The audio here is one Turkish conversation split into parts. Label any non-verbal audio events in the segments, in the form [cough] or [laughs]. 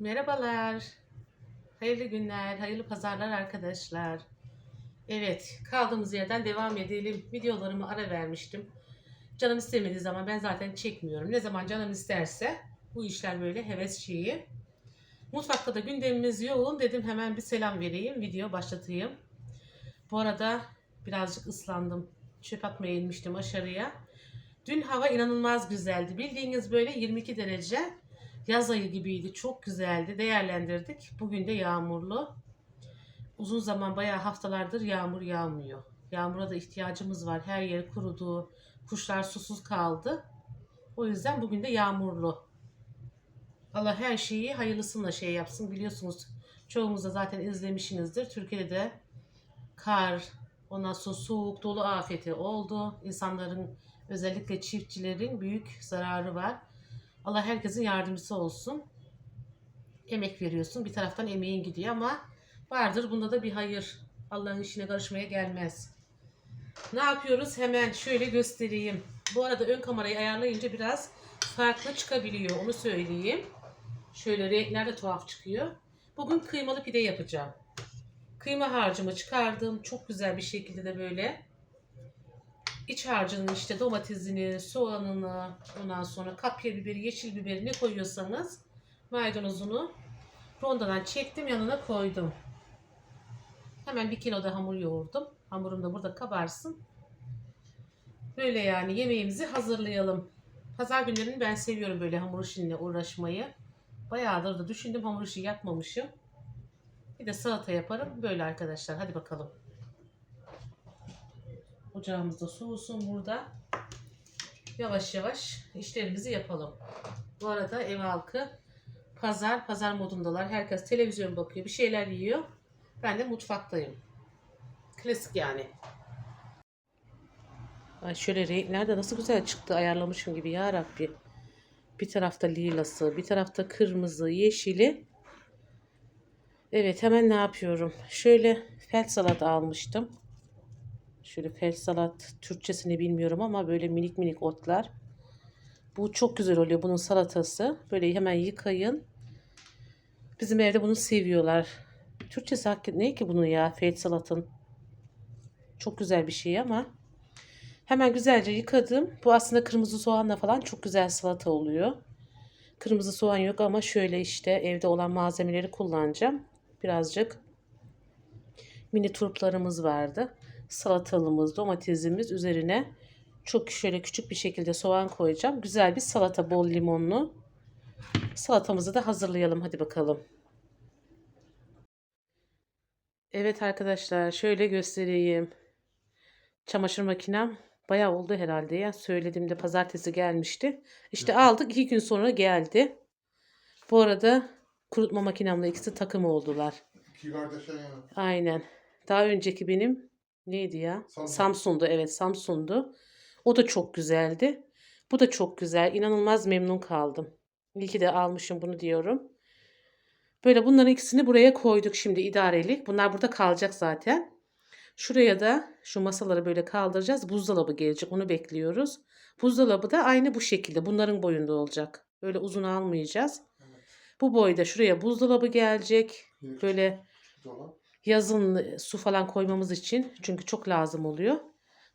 Merhabalar. Hayırlı günler, hayırlı pazarlar arkadaşlar. Evet, kaldığımız yerden devam edelim. Videolarımı ara vermiştim. Canım istemediği zaman ben zaten çekmiyorum. Ne zaman canım isterse bu işler böyle heves şeyi. Mutfakta da gündemimiz yoğun. Dedim hemen bir selam vereyim, video başlatayım. Bu arada birazcık ıslandım. Çöp atmaya inmiştim aşağıya. Dün hava inanılmaz güzeldi. Bildiğiniz böyle 22 derece yaz ayı gibiydi. Çok güzeldi. Değerlendirdik. Bugün de yağmurlu. Uzun zaman bayağı haftalardır yağmur yağmıyor. Yağmura da ihtiyacımız var. Her yer kurudu. Kuşlar susuz kaldı. O yüzden bugün de yağmurlu. Allah her şeyi hayırlısıyla şey yapsın. Biliyorsunuz çoğumuz da zaten izlemişsinizdir. Türkiye'de de kar, ondan sonra soğuk, dolu afeti oldu. İnsanların özellikle çiftçilerin büyük zararı var. Allah herkesin yardımcısı olsun. Emek veriyorsun. Bir taraftan emeğin gidiyor ama vardır bunda da bir hayır. Allah'ın işine karışmaya gelmez. Ne yapıyoruz? Hemen şöyle göstereyim. Bu arada ön kamerayı ayarlayınca biraz farklı çıkabiliyor. Onu söyleyeyim. Şöyle renkler de tuhaf çıkıyor. Bugün kıymalı pide yapacağım. Kıyma harcımı çıkardım. Çok güzel bir şekilde de böyle iç harcının işte domatesini, soğanını, ondan sonra kapya biberi, yeşil biberi ne koyuyorsanız maydanozunu rondodan çektim yanına koydum. Hemen bir kilo da hamur yoğurdum. Hamurum da burada kabarsın. Böyle yani yemeğimizi hazırlayalım. Pazar günlerini ben seviyorum böyle hamur işinle uğraşmayı. Bayağıdır da düşündüm hamur işi yapmamışım. Bir de salata yaparım. Böyle arkadaşlar. Hadi bakalım. Ocağımızda soğusun burada. Yavaş yavaş işlerimizi yapalım. Bu arada ev halkı pazar, pazar modundalar. Herkes televizyon bakıyor, bir şeyler yiyor. Ben de mutfaktayım. Klasik yani. Ay şöyle renkler de nasıl güzel çıktı ayarlamışım gibi ya Rabbi. Bir tarafta lilası, bir tarafta kırmızı, yeşili. Evet hemen ne yapıyorum? Şöyle fel salat almıştım. Şöyle fel salat Türkçesini bilmiyorum ama böyle minik minik otlar. Bu çok güzel oluyor bunun salatası. Böyle hemen yıkayın. Bizim evde bunu seviyorlar. Türkçesi hakikaten ne ki bunun ya fel salatın. Çok güzel bir şey ama. Hemen güzelce yıkadım. Bu aslında kırmızı soğanla falan çok güzel salata oluyor. Kırmızı soğan yok ama şöyle işte evde olan malzemeleri kullanacağım. Birazcık mini turplarımız vardı. Salatalımız, domatesimiz üzerine çok şöyle küçük bir şekilde soğan koyacağım. Güzel bir salata bol limonlu. Salatamızı da hazırlayalım hadi bakalım. Evet arkadaşlar şöyle göstereyim. Çamaşır makinem bayağı oldu herhalde ya. Söylediğimde pazartesi gelmişti. İşte aldık iki gün sonra geldi. Bu arada kurutma makinemle ikisi takım oldular. İki kardeşe yani. Aynen. Daha önceki benim neydi ya? Samsung. Samsun'du evet Samsun'du. O da çok güzeldi. Bu da çok güzel. İnanılmaz memnun kaldım. İyi ki de almışım bunu diyorum. Böyle bunların ikisini buraya koyduk şimdi idarelik. Bunlar burada kalacak zaten. Şuraya da şu masaları böyle kaldıracağız. Buzdolabı gelecek. Onu bekliyoruz. Buzdolabı da aynı bu şekilde. Bunların boyunda olacak. Böyle uzun almayacağız. Evet. Bu boyda şuraya buzdolabı gelecek. Bir Böyle dolap. Yazın su falan koymamız için çünkü çok lazım oluyor.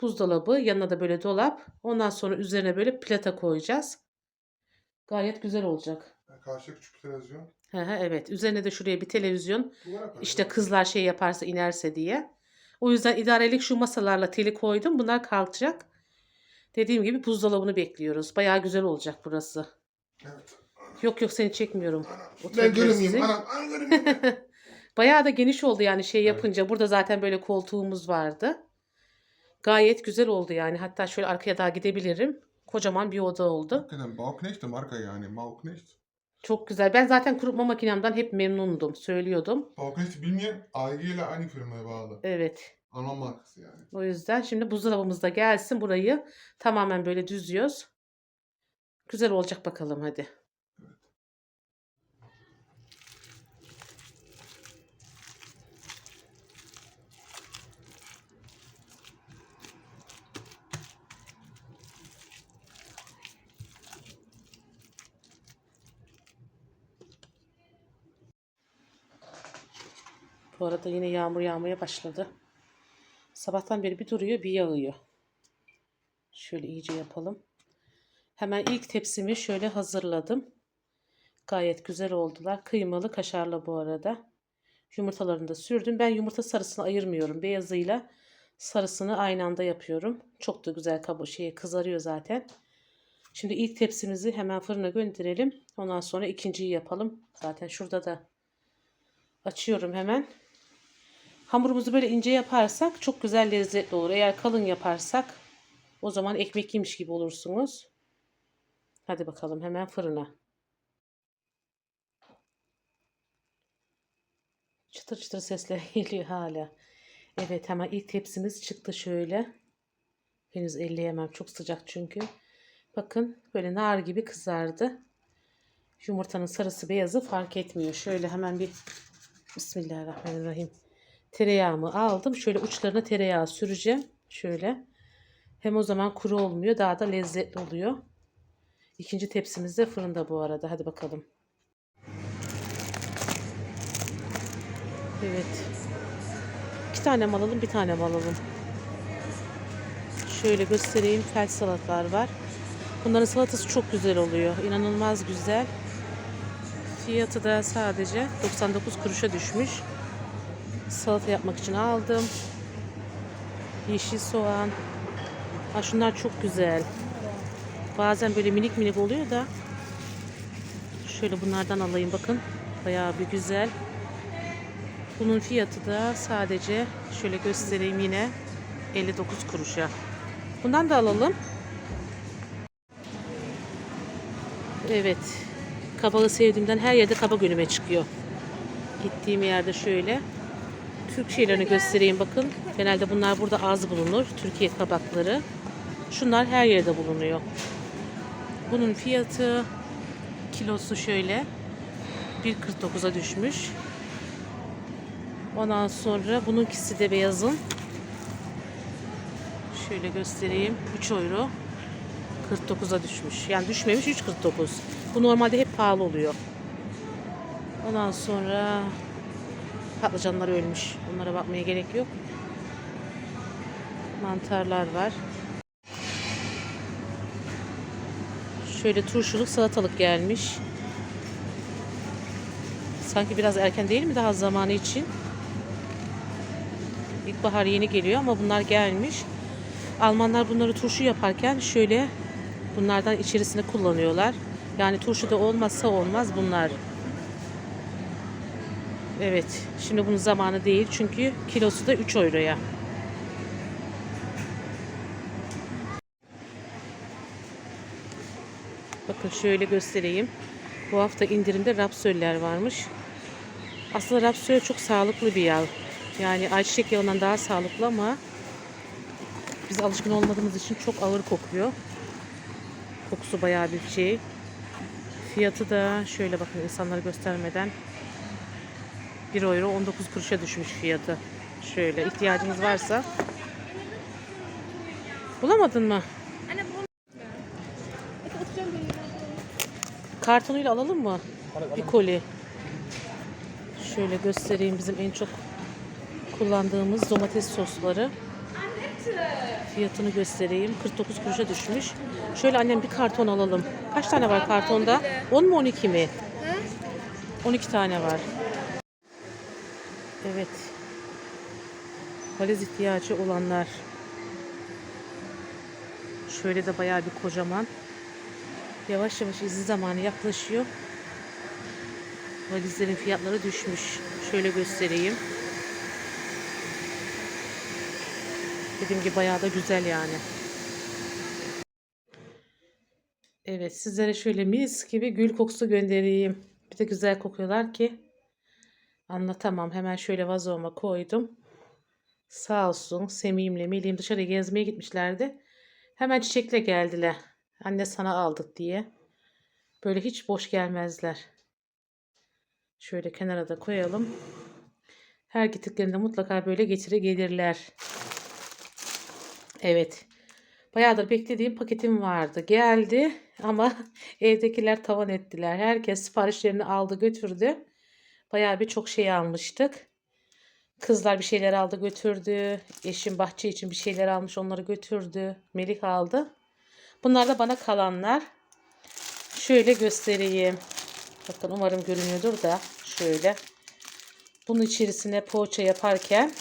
Buzdolabı, yanına da böyle dolap. Ondan sonra üzerine böyle plata koyacağız. Gayet güzel olacak. Karşı küçük televizyon. Hı hı, evet. Üzerine de şuraya bir televizyon. İşte kızlar şey yaparsa inerse diye. O yüzden idarelik şu masalarla teli koydum. Bunlar kalkacak. Dediğim gibi buzdolabını bekliyoruz. Bayağı güzel olacak burası. Evet. Yok yok seni çekmiyorum. Ben Oturabiliriz görünmeyeyim. Anam, anam görünmeyeyim. [laughs] Bayağı da geniş oldu yani şey Evet. yapınca. Burada zaten böyle koltuğumuz vardı. Gayet güzel oldu yani. Hatta şöyle arkaya daha gidebilirim. Kocaman bir oda oldu. Hakikaten Bauknecht de marka yani. Bauknecht. Çok güzel. Ben zaten kurutma makinemden hep memnundum. Söylüyordum. Bauknecht bilmeyen AEG ile aynı firmaya bağlı. Evet. Alman markası yani. O yüzden şimdi buzdolabımız da gelsin. Burayı tamamen böyle düzüyoruz. Güzel olacak bakalım hadi. Bu arada yine yağmur yağmaya başladı. Sabahtan beri bir duruyor bir yağıyor. Şöyle iyice yapalım. Hemen ilk tepsimi şöyle hazırladım. Gayet güzel oldular. Kıymalı kaşarlı bu arada. Yumurtalarını da sürdüm. Ben yumurta sarısını ayırmıyorum. Beyazıyla sarısını aynı anda yapıyorum. Çok da güzel kaba şey kızarıyor zaten. Şimdi ilk tepsimizi hemen fırına gönderelim. Ondan sonra ikinciyi yapalım. Zaten şurada da açıyorum hemen. Hamurumuzu böyle ince yaparsak çok güzel lezzetli olur. Eğer kalın yaparsak o zaman ekmek yemiş gibi olursunuz. Hadi bakalım hemen fırına. Çıtır çıtır sesler [laughs] geliyor hala. Evet hemen ilk tepsimiz çıktı şöyle. Henüz elleyemem. Çok sıcak çünkü. Bakın böyle nar gibi kızardı. Yumurtanın sarısı beyazı fark etmiyor. Şöyle hemen bir Bismillahirrahmanirrahim. Tereyağımı aldım. Şöyle uçlarına tereyağı süreceğim. Şöyle. Hem o zaman kuru olmuyor. Daha da lezzetli oluyor. İkinci tepsimiz de fırında bu arada. Hadi bakalım. Evet. İki tane mi alalım, bir tane mi alalım? Şöyle göstereyim. Fel salatalar var. Bunların salatası çok güzel oluyor. İnanılmaz güzel. Fiyatı da sadece 99 kuruşa düşmüş. Salata yapmak için aldım. Yeşil soğan. Ha şunlar çok güzel. Bazen böyle minik minik oluyor da. Şöyle bunlardan alayım bakın. Bayağı bir güzel. Bunun fiyatı da sadece şöyle göstereyim yine 59 kuruşa. Bundan da alalım. Evet. Kabağı sevdiğimden her yerde kabak önüme çıkıyor. Gittiğim yerde şöyle. Türk şeylerini göstereyim bakın. Genelde bunlar burada az bulunur. Türkiye kabakları. Şunlar her yerde bulunuyor. Bunun fiyatı kilosu şöyle 1.49'a düşmüş. Ondan sonra bununkisi de beyazın. Şöyle göstereyim. 3 euro. 49'a düşmüş. Yani düşmemiş 3.49. Bu normalde hep pahalı oluyor. Ondan sonra patlıcanlar ölmüş. Onlara bakmaya gerek yok. Mantarlar var. Şöyle turşuluk salatalık gelmiş. Sanki biraz erken değil mi daha zamanı için? İlkbahar yeni geliyor ama bunlar gelmiş. Almanlar bunları turşu yaparken şöyle bunlardan içerisine kullanıyorlar. Yani turşuda olmazsa olmaz bunlar. Evet. Şimdi bunun zamanı değil. Çünkü kilosu da 3 euroya. Bakın şöyle göstereyim. Bu hafta indirimde rapsöller varmış. Aslında rapsöl çok sağlıklı bir yağ. Yani ayçiçek yağından daha sağlıklı ama biz alışkın olmadığımız için çok ağır kokuyor. Kokusu bayağı bir şey. Fiyatı da şöyle bakın insanlara göstermeden 1 euro 19 kuruşa düşmüş fiyatı. Şöyle ihtiyacınız varsa. Bulamadın mı? Kartonuyla alalım mı? Bir koli. Şöyle göstereyim bizim en çok kullandığımız domates sosları. Fiyatını göstereyim. 49 kuruşa düşmüş. Şöyle annem bir karton alalım. Kaç tane var kartonda? 10 mu 12 mi? 12 tane var. Evet. Valiz ihtiyacı olanlar. Şöyle de bayağı bir kocaman. Yavaş yavaş izni zamanı yaklaşıyor. Valizlerin fiyatları düşmüş. Şöyle göstereyim. Dediğim gibi bayağı da güzel yani. Evet sizlere şöyle mis gibi gül kokusu göndereyim. Bir de güzel kokuyorlar ki anlatamam. Hemen şöyle vazoma koydum. Sağ olsun Semih'imle Melih'im dışarı gezmeye gitmişlerdi. Hemen çiçekle geldiler. Anne sana aldık diye. Böyle hiç boş gelmezler. Şöyle kenara da koyalım. Her gittiklerinde mutlaka böyle getire gelirler. Evet. Bayağıdır beklediğim paketim vardı. Geldi ama [laughs] evdekiler tavan ettiler. Herkes siparişlerini aldı götürdü. Bayağı bir çok şey almıştık. Kızlar bir şeyler aldı götürdü. Eşim bahçe için bir şeyler almış onları götürdü. Melik aldı. Bunlar da bana kalanlar. Şöyle göstereyim. Bakın umarım görünüyordur da şöyle. Bunun içerisine poğaça yaparken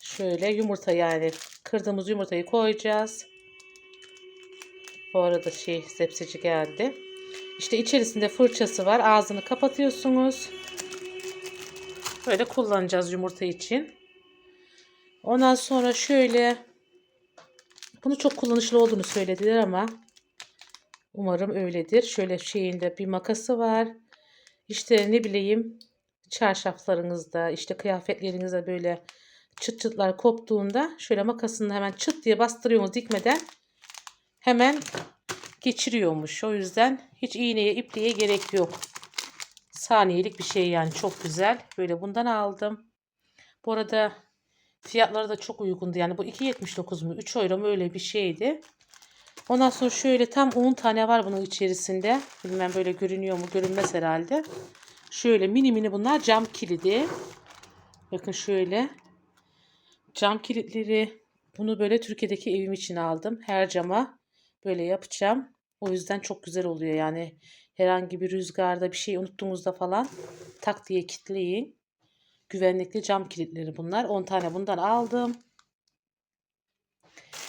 şöyle yumurta yani kırdığımız yumurtayı koyacağız. Bu arada şey zepseci geldi. İşte içerisinde fırçası var. Ağzını kapatıyorsunuz. Böyle kullanacağız yumurta için. Ondan sonra şöyle bunu çok kullanışlı olduğunu söylediler ama umarım öyledir. Şöyle şeyinde bir makası var. İşte ne bileyim çarşaflarınızda işte kıyafetlerinizde böyle çıt çıtlar koptuğunda şöyle makasını hemen çıt diye bastırıyorsunuz dikmeden hemen geçiriyormuş. O yüzden hiç iğneye ipliğe gerek yok. Saniyelik bir şey yani çok güzel. Böyle bundan aldım. Bu arada fiyatları da çok uygundu. Yani bu 2.79 mu 3 euro mu öyle bir şeydi. Ondan sonra şöyle tam 10 tane var bunun içerisinde. Bilmem böyle görünüyor mu görünmez herhalde. Şöyle mini mini bunlar cam kilidi. Bakın şöyle. Cam kilitleri bunu böyle Türkiye'deki evim için aldım. Her cama böyle yapacağım. O yüzden çok güzel oluyor yani. Herhangi bir rüzgarda bir şey unuttuğunuzda falan tak diye kilitleyin. Güvenlikli cam kilitleri bunlar. 10 tane bundan aldım.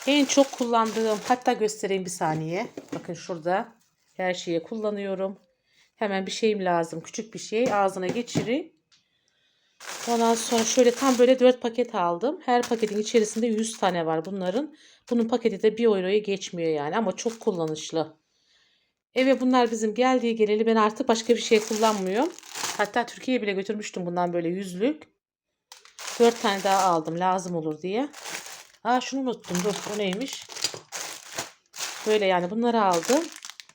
En çok kullandığım hatta göstereyim bir saniye. Bakın şurada her şeye kullanıyorum. Hemen bir şeyim lazım. Küçük bir şey ağzına geçirin. Ondan sonra şöyle tam böyle 4 paket aldım. Her paketin içerisinde 100 tane var bunların. Bunun paketi de 1 euroya geçmiyor yani ama çok kullanışlı. Eve bunlar bizim geldiği geleli ben artık başka bir şey kullanmıyorum. Hatta Türkiye'ye bile götürmüştüm bundan böyle yüzlük. 4 tane daha aldım lazım olur diye. Aa şunu unuttum dur o neymiş? Böyle yani bunları aldım.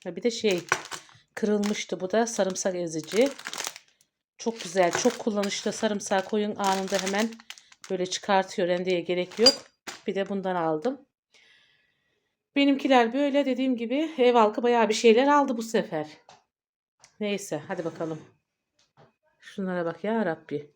Bir de şey kırılmıştı bu da sarımsak ezici. Çok güzel çok kullanışlı sarımsağı koyun anında hemen böyle çıkartıyor rendeye gerek yok. Bir de bundan aldım. Benimkiler böyle dediğim gibi ev halkı bayağı bir şeyler aldı bu sefer. Neyse hadi bakalım. Şunlara bak ya Rabbi.